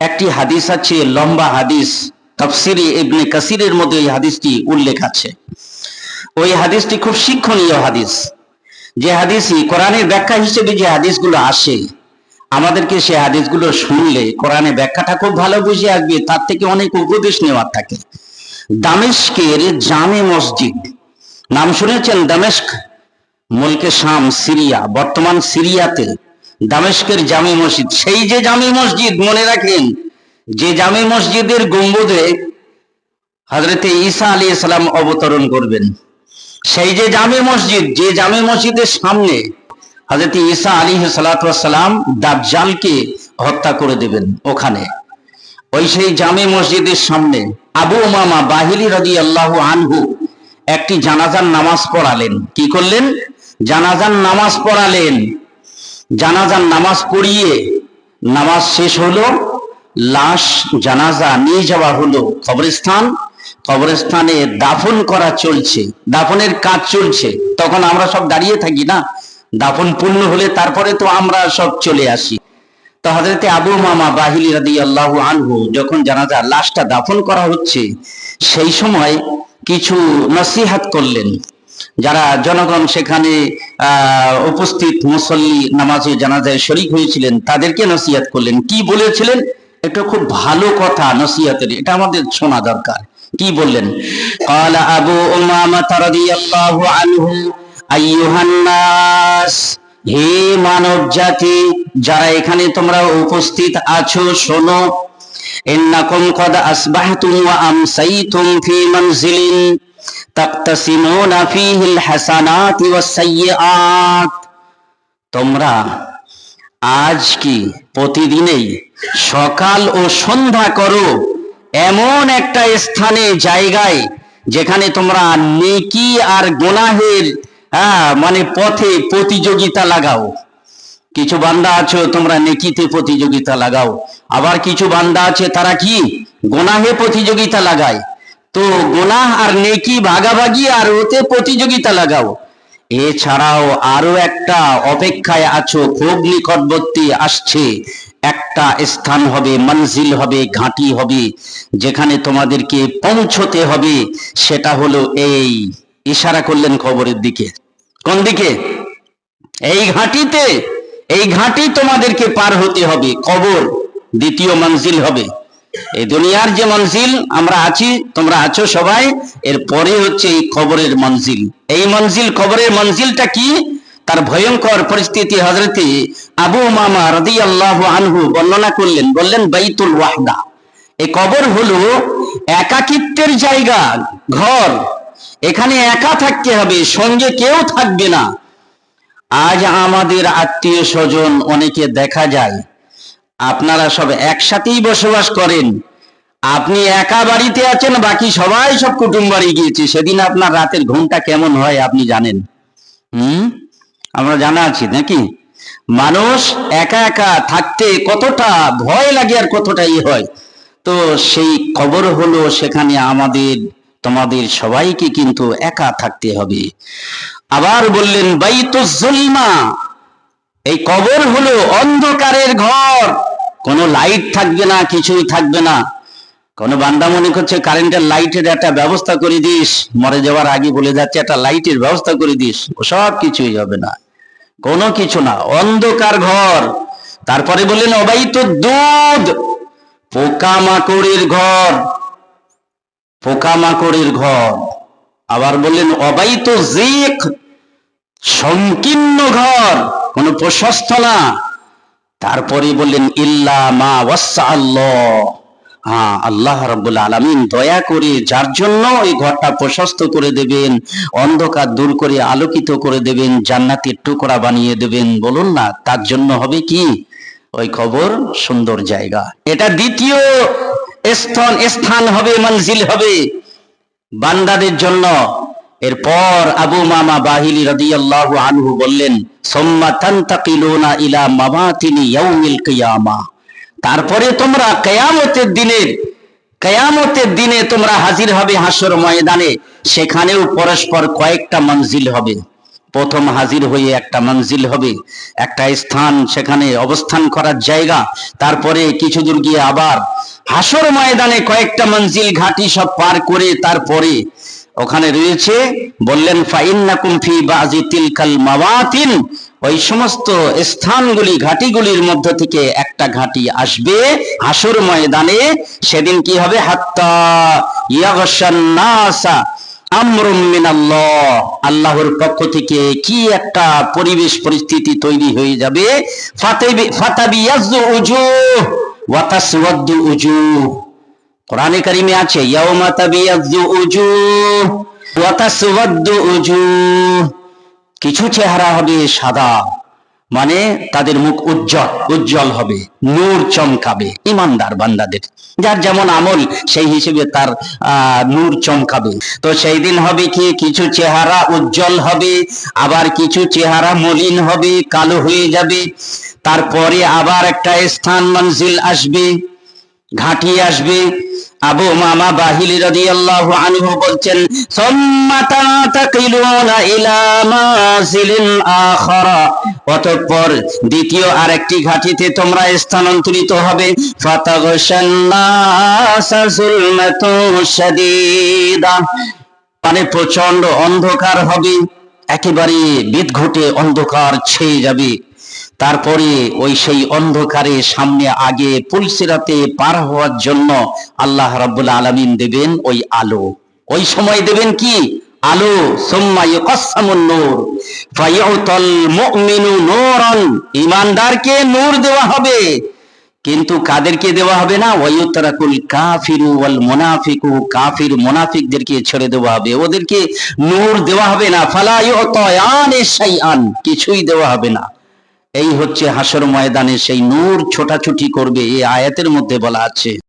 একটি হাদিস আছে, লম্বা হাদিস। তফসিরি ইবনে কাসিরের মধ্যে এই হাদিসটি উল্লেখ আছে। ওই হাদিসটি খুব শিক্ষণীয় হাদিস। যে হাদিসই কোরআনের ব্যাখ্যা হিসেবে যে হাদিসগুলো আসে, আমাদেরকে সে হাদিসগুলো শুনলে কোরআনের ব্যাখ্যাটা খুব ভালো বুঝে আসবে, তার থেকে অনেক উপদেশ নেওয়ার থাকে। দামেস্কের জামে মসজিদ। নাম শুনেছেন দামেস্ক? মুলকে শাম, সিরিয়া। বর্তমান সিরিয়াতে দামেস্কের জামে মসজিদ। সেই যে জামে মসজিদ, মনে রাখেন, যে জামে মসজিদের গম্বুদে হজরতে ঈসা আলী ইসলাম অবতরণ করবেন। সেই যে জামে মসজিদ, যে জামে মসজিদের সামনে হজরত ঈসা আলী সালাম দাজ্জালকে হত্যা করে দেবেন ওখানে। ওই সেই জামে মসজিদের সামনে আবু মামা বাহিলি রদি আল্লাহ আনহু একটি জানাজার নামাজ পড়ালেন। কি করলেন? জানাজার নামাজ পড়ালেন। জানাজার নামাজ পড়িয়ে নামাজ শেষ হলো, লাশ জানাজা নিয়ে যাওয়া হলো কবরস্থান। কবরস্থানে দাফন করা চলছে, দাফনের কাজ চলছে। তখন আমরা সব দাঁড়িয়ে থাকি না, দাফন পূর্ণ হলে তারপরে তো আমরা সব চলে আসি। তো হজরতে আবু মামা বাহিলি রাদি আল্লাহ আনহু যখন জানাজা লাশটা দাফন করা হচ্ছে, সেই সময় কিছু নসিহাত করলেন। যারা জনগণ সেখানে উপস্থিত মুসল্লি নামাজে জানাজায় শরিক হয়েছিলেন, তাদেরকে নসিহাত করলেন। কি বলেছিলেন? এটা খুব ভালো কথা নসিহাতের, এটা আমাদের শোনা দরকার। কি বললেন? قال ابو امامه رضي الله عنه ايها الناس হে মানব জাতি, যারা এখানে তোমরা উপস্থিত আছো, শোনো। ইন্নাকুম কদ আসবাহতুম ওয়া আমসাইতুম ফি মানজিলিন তোমরা আজ কি প্রতিদিনেই সকাল ও সন্ধ্যা করো এমন একটা স্থানে, জায়গায়, যেখানে তোমরা নেকি আর গোনাহের মানে পথে প্রতিযোগিতা লাগাও। কিছু বান্দা আছো, তোমরা নেকিতে প্রতিযোগিতা লাগাও। আবার কিছু বান্দা আছে, তারা কি গোনাহে প্রতিযোগিতা লাগায়? তো গোনাহ আর নেকি ভাগাভাগি আর ওতে প্রতিযোগিতা লাগাও। এছাড়াও আরও একটা অপেক্ষায় আছো, খুব নিকটবর্তী আসছে। একটা স্থান হবে, মঞ্জিল হবে, ঘাঁটি হবে, যেখানে তোমাদেরকে পৌঁছতে হবে। সেটা হলো এই ইশারা করলেন খবরের দিকে। কোন দিকে? এই ঘাঁটিতে। এই ঘাঁটি তোমাদেরকে পার হতে হবে। কবর, দ্বিতীয় মঞ্জিল হবে। এই দুনিয়ার যে মঞ্জিল, আমরা আছি, তোমরা আছো সবাই এর পরে হচ্ছে এই কবরের মঞ্জিল। এই মঞ্জিল, কবরের মঞ্জিলটা কি? তার ভয়ঙ্কর পরিস্থিতি হজরতে আবু মামা রদি আল্লাহ আনহু বর্ণনা করলেন। বললেন, বাইতুল ওয়াহদা। এই কবর হলো একাকিত্বের জায়গা, ঘর। এখানে একা থাকতে হবে, সঙ্গে কেউ থাকবে না। আজ আমাদের আত্মীয় স্বজন অনেকে দেখা যায় আপনারা সব একসাথেই বসবাস করেন। আপনি একা বাড়িতে আছেন, বাকি সবাই সব কুটুম বাড়ি গিয়েছে। সেদিন আপনার রাতের ঘুমটা কেমন হয় আপনি জানেন? হুম? আমরা জানা আছি নাকি? মানুষ একা একা থাকতে কতটা ভয় লাগে আর কতটা ই হয়। তো সেই খবর হলো সেখানে আমাদের, তোমাদের সবাইকে কিন্তু একা থাকতে হবে। আবার বললেন বাইতুজ্জুলমা এই কবর হলো অন্ধকারের ঘর। কোনো লাইট থাকবে না, কিছুই থাকবে না। কোনো বান্দা মনে করছে কারেন্টের লাইটের একটা ব্যবস্থা করে দিস, মরে যাওয়ার আগে বলে যাচ্ছে একটা লাইটের ব্যবস্থা করে দিস সব কিছুই হবে না। কোনো কিছু না, অন্ধকার ঘর। তারপরে বললেন, অবাইত দুধ, পোকামাকড়ের ঘর পোকামাকড়ের ঘর। আবার বললেন, অবাইত জিক, সংকীর্ণ ঘর, কোনো প্রশস্ত না। তারপরে বললেন, ইল্লা মা আল্লাহ। হ্যাঁ আল্লাহ রাব্বুল আলামিন দয়া করে যার জন্য এই ঘরটা প্রশস্ত করে দেবেন, অন্ধকার দূর করে আলোকিত করে দেবেন, জান্নাতের টুকরা বানিয়ে দেবেন, বলুন না, তার জন্য হবে কি? ওই কবর, সুন্দর জায়গা। এটা দ্বিতীয় স্থান স্থান হবে, মঞ্জিল হবে বান্দাদের জন্য। এরপর আবু মামা বাহিলি রাদিয়াল্লাহু আনহু বললেন, সুম্মা তানতাকিলুনা ইলা মামাতিনি ইয়াউমিল কিয়ামা। তারপরে তোমরা কিয়ামতের দিনের কিয়ামতের দিনে তোমরা হাজির হবে হাসর ময়দানে, সেখানেও পরস্পর কয়েকটা মঞ্জিল হবে। প্রথম হাজির হয়ে একটা মঞ্জিল হবে, একটা স্থান সেখানে অবস্থান করার জায়গা, তারপরে কিছু দূর গিয়ে আবার হাসর ময়দানে কয়েকটা মঞ্জিল ঘাটি সব পার করে তারপরে ওখানে রয়েছে, বললেন, ফাইন্নাকুম বাজি তিলকাল মাওয়াতিন। ওই সমস্ত স্থানগুলি, ঘাটিগুলির মধ্য থেকে একটা ঘাটি আসবে হাসর ময়দানে। সেদিন কি হবে? হাত্তা ইয়াগশান নাসা আমরুম মিনাল্লাহ। আল্লাহর পক্ষ থেকে কি একটা পরিবেশ পরিস্থিতি তৈরি হয়ে যাবে? ফাতাবি ফাতাবিয়াজু উজুহ ওয়া তাসওয়াদ্দু উজুহ। কোরআনে কারিমে আছে কিছু চেহারা হবে সাদা মানে তাদের মুখ উজ্জ্বল উজ্জ্বল হবে, নূর চমকাবে, ইমানদার বান্দাদের। যার যেমন আমল, সেই হিসেবে তার নূর চমকাবে। তো সেই দিন হবে কি, কিছু চেহারা উজ্জ্বল হবে, আবার কিছু চেহারা মলিন হবে, কালো হয়ে যাবে। তারপরে আবার একটা স্থান, মঞ্জিল আসবে। ঘাটি আসবে। আবু মামা বাহিলি রাদিয়াল্লাহু আনহু বলছেন, সুম্মা তাতাকিলুনা ইলা মাসিলিন আখারা। অতঃপর দ্বিতীয় আরেকটি ঘাটিতে তোমরা স্থানান্তরিত হবে। ফাতাগশান্নাসা যুলমাতু শাদীদা। মানে প্রচণ্ড অন্ধকার হবে। একেবারে বিদঘুটে অন্ধকার ছেয়ে যাবে। তারপরে ওই সেই অন্ধকারে সামনে আগে পুলসিরাতে পার হওয়ার জন্য আল্লাহ রাব্বুল আলামিন দেবেন ওই আলো। ওই সময় দেবেন কি? আলো। সুম্মা ইউকাসসামুন নূর। ফায়ুতাল মুমিনু নূরান। ঈমানদারকে নূর দেওয়া হবে। কিন্তু কাদেরকে দেওয়া হবে না? ওয়ায়ুতরাকুল কাফিরু ওয়াল মুনাফিকু। কাফির মুনাফিকদেরকে ছেড়ে দেওয়া হবে। ওদেরকে নূর দেওয়া হবে না। ফালা ইউতায়ানে শাইআন। কিছুই দেওয়া হবে না। এই হচ্ছে হাসর ময়দানে সেই নূর ছোটাছুটি করবে এই আয়াতের মধ্যে বলা আছে।